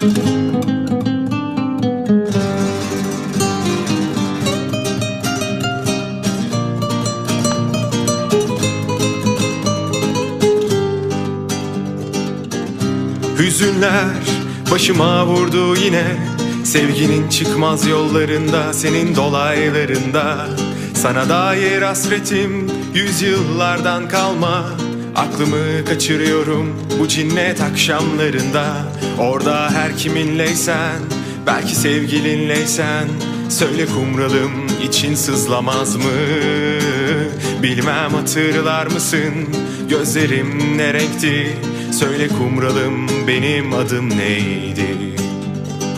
Hüzünler başıma vurdu yine. Sevginin çıkmaz yollarında Senin dolaylarında. Sana dair hasretim Yüzyıllardan kalma. Aklımı kaçırıyorum bu cinnet akşamlarında Orada her kiminleysen Belki sevgilinleysen Söyle kumralım için sızlamaz mı? Bilmem hatırlar mısın? Gözlerim ne renkti? Söyle kumralım benim adım neydi?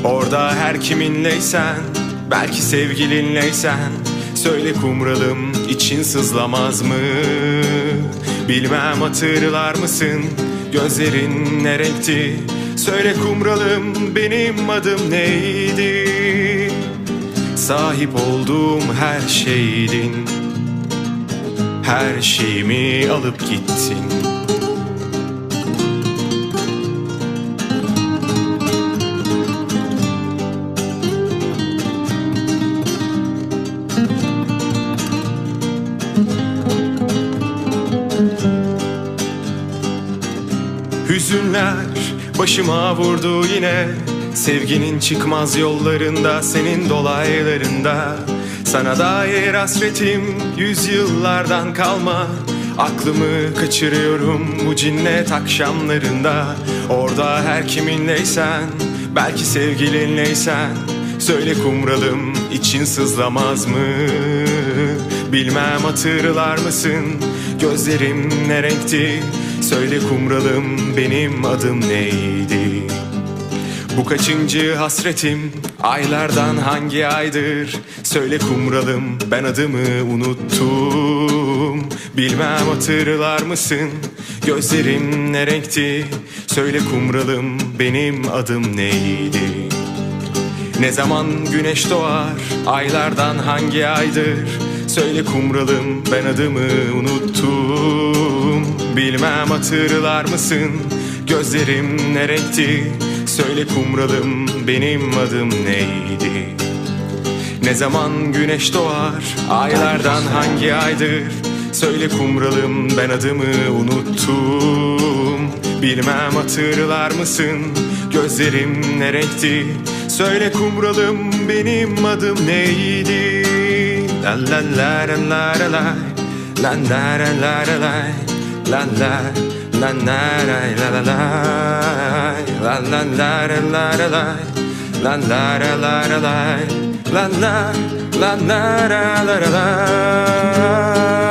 Orada her kiminleysen Belki sevgilinleysen Söyle kumralım için sızlamaz mı? Bilmem hatırlar mısın? Gözlerin ne renkti? Söyle kumralım benim adım neydi? Sahip olduğum her şeydin Her şeyimi alıp gittin Hüzünler başıma vurdu yine Sevginin çıkmaz yollarında Senin dolaylarında Sana dair hasretim Yüzyıllardan kalma Aklımı kaçırıyorum bu cinnet akşamlarında Orada her kiminleysen Belki sevgilinleysen Söyle kumralım için sızlamaz mı? Bilmem hatırlar mısın? Gözlerim ne renkti? Söyle kumralım benim adım neydi? Bu kaçıncı hasretim? Aylardan hangi aydır? Söyle kumralım ben adımı unuttum. Bilmem hatırlar mısın? Gözlerim ne renkti? Söyle kumralım benim adım neydi? Ne zaman güneş doğar? Aylardan hangi aydır Söyle kumralım ben adımı unuttum. Bilmem hatırlar mısın? Gözlerim ne renkti? Söyle kumralım benim adım neydi? Ne zaman güneş doğar? Aylardan hangi aydır? Söyle kumralım ben adımı unuttum. Bilmem hatırlar mısın? Gözlerim ne renkti? Söyle kumralım benim adım neydi La la la la la la la La la la la la la La la La la la la la la La la la la la la la La la la la la la La la La la la la la la